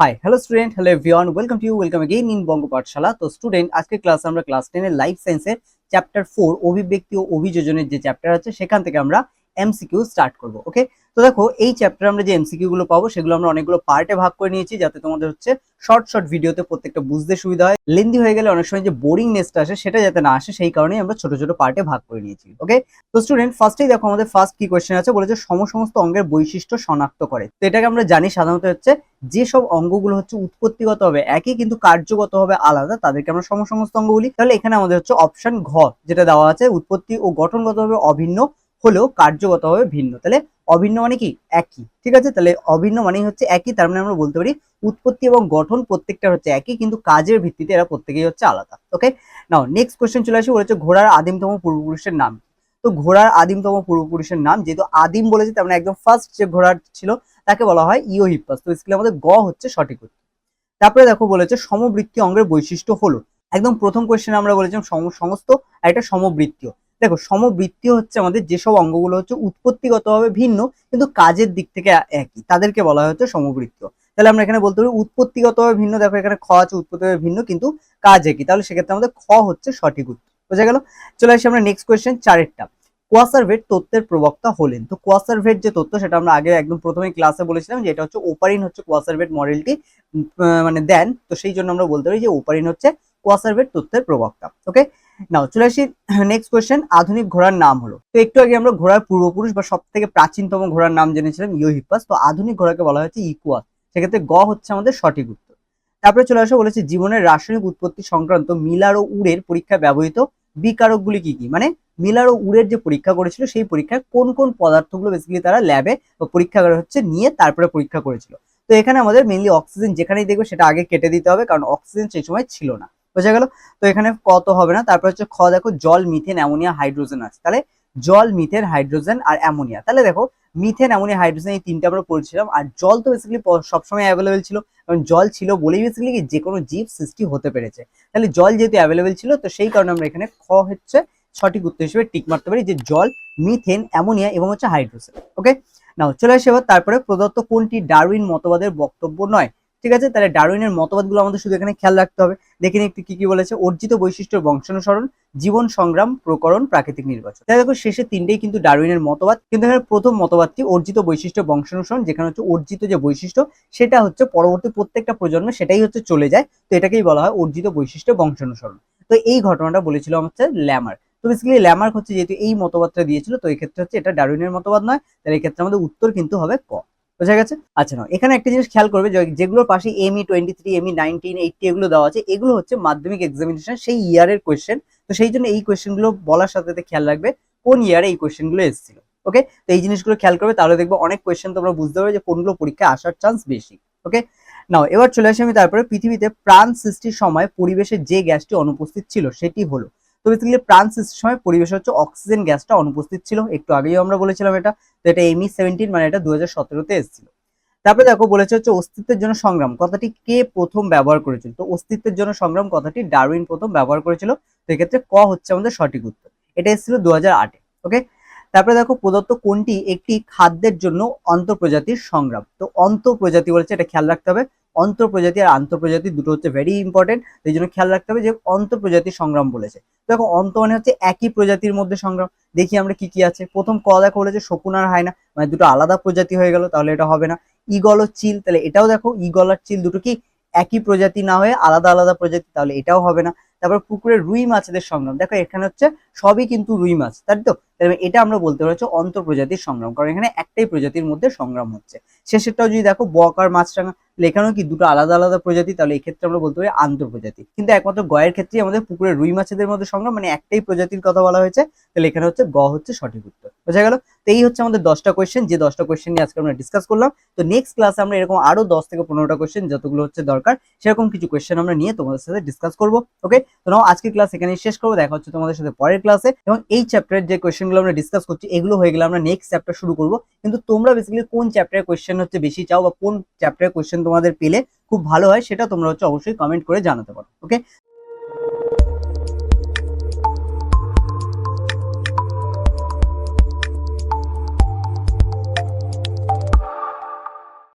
High hello student hello V1 welcome to you welcome again in Banga Pathshala তো student আজকে class আমরা class টেনের life সায়েন্সের chapter four অভিব্যক্তি ও অভিযোজনের যে চ্যাপ্টার আছে, সেখান থেকে আমরা এমসিকিউ স্টার্ট করব ওকে তো দেখো, এই চ্যাপ্টারে আমরা যে এমসিকিউ গুলো পাবো, সেগুলো আমরা অনেকগুলো পার্টে ভাগ করে নিয়েছি, যাতে তোমাদের হচ্ছে শর্ট শর্ট ভিডিওতে প্রত্যেকটা বুঝতে সুবিধা হয়। লেন্দি হয়ে গেলে অনেক সময় যে বোরিংনেসটা আসে, সেটা যাতে না আসে, সেই কারণেই আমরা ছোট ছোট পার্টে ভাগ করে নিয়েছি ওকে তো স্টুডেন্ট ফার্স্টেই দেখো আমাদের ফার্স্ট কি কোয়েশ্চেন আছে, বলেছে সমসমস্ত অঙ্গের বৈশিষ্ট্য শনাক্ত করে। তো এটাকে আমরা জানি সাধারণত হচ্ছে যেসব অঙ্গগুলো হচ্ছে উৎপত্তিগত হবে, একই কিন্তু কার্যগত হবে আলাদা, তাদেরকে আমরা সমসমস্ত অঙ্গ বলি। তাহলে এখানে আমাদের হচ্ছে অপশন ঘ, যেটা দেওয়া আছে, উৎপত্তি ও গঠনগতভাবে অভিন্ন হলেও কার্যগতভাবে ভিন্ন। তাহলে অভিন্ন মানে কি? একই। ঠিক আছে? তাহলে অভিন্ন মানেই হচ্ছে একই, তার মানে আমরা বলতে পারি উৎপত্তি এবং গঠন প্রত্যেকটা হচ্ছে একই, কিন্তু কাজের ভিত্তিতে এরা প্রত্যেকেই হচ্ছে আলাদা। ওকে নাও নেক্সট কোয়েশ্চেন চলে আসে বলেছে ঘোড়ার আদিমতম পূর্বপুরুষের নাম। তো ঘোড়ার আদিমতম পূর্বপুরুষের নাম, যেহেতু আদিম বলেছে, তার মানে একদম ফার্স্ট যে ঘোড়ার ছিল, তাকে বলা হয় ইওহিপ্পাস তো স্কুলে আমাদের গ হচ্ছে সঠিক উত্তর। তারপরে দেখো বলেছে সমবৃত্তি অঙ্গের বৈশিষ্ট্য হলো। একদম প্রথম কোয়েশ্চেন আমরা বলেছিলাম সম- সমস্ত একটা সমবৃত্তীয়। দেখো সমবৃত্তীয় হচ্ছে আমাদের যেসব অঙ্গগুলো হচ্ছে উৎপত্তিগতভাবে ভিন্ন, কিন্তু কাজের দিক থেকে একই। তাদেরকে বলা হচ্ছে সমবৃত্তীয় তাহলে আমরা এখানে বলতে পারি উৎপত্তিগতভাবে ভিন্ন, দেখো এখানে খ আছে উৎপত্তিভাবে ভিন্ন, কিন্তু কাজ একই। তাহলে সেক্ষেত্রে আমাদের খ হচ্ছে সঠিক উত্তর বোঝা গেল? চলে আসি আমরা নেক্সট কোয়েশ্চেন চারেরটা। কোয়াসারভেট তত্ত্বের প্রবক্তা হলেন। তো কোয়াসারভেট যে তত্ত্ব, সেটা আমরা আগে একদম প্রথমে ক্লাসে বলেছিলাম যে এটা হচ্ছে ওপারিন হচ্ছে কোয়াসারভেট মডেলটি মানে দেন। তো সেই জন্য আমরা বলতে পারি যে ওপারিন হচ্ছে কোয়াসারভেট তত্ত্বের প্রবক্তা। ওকে নাও চলে আসি নেক্সট কোয়েশ্চেন আধুনিক ঘোড়ার নাম হলো। তো একটু আগে আমরা ঘোড়ার পূর্বপুরুষ বা সব থেকে প্রাচীনতম ঘোড়ার নাম জেনেছিলাম ইওহিপাস তো আধুনিক ঘোড়াকে বলা হয়েছে ইকুয়াস সেক্ষেত্রে গ হচ্ছে আমাদের সঠিক উত্তর। তারপরে চলে আসা, বলেছে জীবনের রাসায়নিক উৎপত্তি সংক্রান্ত মিলার ও উড়ের পরীক্ষায় ব্যবহৃত বিকারকগুলি কি কি? মানে মিলার ও উড়ের যে পরীক্ষা করেছিল, সেই পরীক্ষায় কোন কোন পদার্থগুলো বেসিক্যালি তারা ল্যাবে পরীক্ষা হচ্ছে নিয়ে তারপরে পরীক্ষা করেছিল। তো এখানে আমাদের মেনলি অক্সিজেন যেখানেই দেখবে সেটা আগে কেটে দিতে হবে, কারণ অক্সিজেন সেই সময় ছিল না। বোঝা গেল? তো এখানে কত হবে না? তারপর হচ্ছে খ, দেখো, জল মিথেন অ্যামোনিয়া হাইড্রোজেন আছে। তাহলে জল মিথেন হাইড্রোজেন আর অ্যামোনিয়া তাহলে দেখো মিথেন অ্যামোনিয়া হাইড্রোজেন এই তিনটা আমরা পড়ছিলাম, আর জল তো বেসিক্যালি সবসময় অ্যাভেলেবেল ছিল। কারণ জল ছিল বলেই বেসিক্যালি যে কোনো জীব সৃষ্টি হতে পেরেছে। তাহলে জল যেহেতু অ্যাভেলেবেল ছিল, তো সেই কারণে আমরা এখানে খ হচ্ছে সঠিক উত্তর হিসেবে টিক মারতে পারি যে জল, মিথেন, অ্যামোনিয়া এবং হচ্ছে হাইড্রোজেন ওকে নাও চলে আসে এবার তারপরে প্রদত্ত কোনটি ডারউইন মতবাদের বক্তব্য নয়, ঠিক আছে? তাহলে ডারউইনের মতবাদগুলো আমাদের শুধু এখানে খেয়াল রাখতে হবে। দেখে নিই একটু কি কি বলেছে। অর্জিত বৈশিষ্ট্যের বংশানুসরণ, জীবন সংগ্রাম, প্রকরণ, প্রাকৃতিক নির্বাচন। তাই দেখো, শেষে তিনটেই কিন্তু ডারউইনের মতবাদ। কিন্তু এখানে প্রথম মতবাদটি অর্জিত বৈশিষ্ট্য বংশানুসরণ, যেখানে হচ্ছে অর্জিত যে বৈশিষ্ট্য, সেটা হচ্ছে পরবর্তী প্রত্যেকটা প্রজন্মে সেটাই হচ্ছে চলে যায়। তো এটাকেই বলা হয় অর্জিত বৈশিষ্ট্য বংশানুসরণ। তো এই ঘটনাটা বলেছিল হচ্ছে ল্যামার। তো বেসিক্যালি ল্যামার্ক হচ্ছে যেহেতু এই মতবাদটা দিয়েছিল, তো এই ক্ষেত্রে হচ্ছে এটা ডারউইনের মতবাদ নয়, তাহলে এই ক্ষেত্রে আমাদের উত্তর কিন্তু হবে ক। বোঝা গেছে? আচ্ছা না এখানে একটা জিনিস খেয়াল করবে যেগুলোর পাশে ME twenty three ME nineteen eighty এগুলো দেওয়া আছে, এগুলো হচ্ছে মাধ্যমিক এক্সামিনেশন সেই ইয়ারের কোয়েশ্চেন তো সেই জন্য এই কোয়েশ্চেনগুলো বলার সাথে সাথে খেয়াল রাখবে, কোন ইয়ারে এই কোয়েশ্চেনগুলো এসেছিল ওকে তো এই জিনিসগুলো খেয়াল করবে, তাহলে দেখবে অনেক কোয়েশ্চেন তোমরা বুঝতে পারবে যে কোনগুলো পরীক্ষায় আসার চান্স বেশি ওকে নাও, এবার চলে আসি আমি তারপরে পৃথিবীতে প্রাণ সৃষ্টির সময় পরিবেশে যে গ্যাসটি অনুপস্থিত ছিল, সেটি হলো তো বেসিক্যালি প্রাণ সময় পরিবেশ হচ্ছে অক্সিজেন গ্যাসটা অনুপস্থিত ছিল, একটু আগেই আমরা বলেছিলাম এটা, তো এটা এমই সেভেন্টিন মানে এটা দু হাজার সতেরোতে এসেছিল। তারপরে দেখো বলেছে হচ্ছে অস্তিত্বের জন্য সংগ্রাম, কথাটি কে প্রথম ব্যবহার করেছিল? তো অস্তিত্বের জন্য সংগ্রাম কথাটি ডারউইন প্রথম ব্যবহার করেছিল, তো ক হচ্ছে আমাদের সঠিক উত্তর। এটা এসেছিল দু হাজার আটে ওকে তারপরে দেখো প্রদত্ত কোনটি একটি খাদ্যের জন্য অন্তঃপ্রজাতির সংগ্রাম। তো অন্তঃপ্রজাতি বলেছে, এটা খেয়াল রাখতে হবে। অন্তঃপ্রজাতি আর আন্তঃপ্রজাতি দুটো হচ্ছে ভেরি ইম্পর্টেন্ট এই জন্য খেয়াল রাখতে হবে যে অন্তঃপ্রজাতির সংগ্রাম বলেছে। দেখো অন্ত মানে হচ্ছে একই প্রজাতির মধ্যে সংগ্রাম। দেখি আমরা কি কি আছে। প্রথম ক দেখো বলেছে শকুন আর হায়না মানে দুটো আলাদা প্রজাতি হয়ে গেল, তাহলে এটা হবে না। ইগল চিল, তাহলে এটাও দেখো ইগল আর চিল দুটো কি একই প্রজাতি না হয়ে আলাদা আলাদা প্রজাতি, তাহলে এটাও হবে না। তারপর পুকুরে রুই মাছেদের সংগ্রাম। দেখো, এখানে হচ্ছে সবই কিন্তু রুই মাছ, তাই তো? এটা আমরা বলতে পারি হচ্ছে অন্তঃপ্রজাতির সংগ্রাম, কারণ এখানে একটাই প্রজাতির মধ্যে সংগ্রাম হচ্ছে। শেষেরটাও যদি দেখো বক আর মাছরাঙা লেখানো কি দুটো আলাদা আলাদা প্রজাতি, তাহলে এই ক্ষেত্রে আমরা বলতে পারি আন্তঃপ্রজাতি। কিন্তু একমাত্র গয়ের ক্ষেত্রে আমাদের পুকুরে রুই মাছেদের মধ্যে সংগ্রাম মানে একটাই প্রজাতির কথা বলা হয়েছে, তাহলে এখানে হচ্ছে গ হচ্ছে সঠিক উত্তর। বোঝা গেল? তো এই হচ্ছে আমাদের দশটা কোয়েশ্চেন যে দশটা কোয়েশ্চেন নিয়ে আজকে আমরা ডিসকাস করলাম। তো নেক্সট ক্লাসে আমরা এরকম আরও দশ থেকে পনেরোটা কোয়েশ্চেন যতগুলো হচ্ছে দরকার, সেরকম কিছু কোয়েশ্চেন আমরা নিয়ে তোমাদের সাথে ডিসকাস করব ওকে তো নাও, আজকের ক্লাস এখানেই শেষ করব, দেখা হচ্ছে তোমাদের সাথে পরের ক্লাসে এবং এই চ্যাপ্টারের যে কোয়েশ্চেনগুলো আমরা ডিসকাস করছি, এগুলো হয়ে গেলে আমরা নেক্সট চ্যাপ্টার শুরু করব। কিন্তু তোমরা বেসিক্যালি কোন চ্যাপ্টারের কোয়েশ্চেন হচ্ছে বেশি চাও বা কোন চ্যাপ্টারের কোয়েশ্চেন তোমাদের পেলে খুব ভালো হয়, সেটা তোমরা হচ্ছে অবশ্যই কমেন্ট করে জানাতে পারো ওকে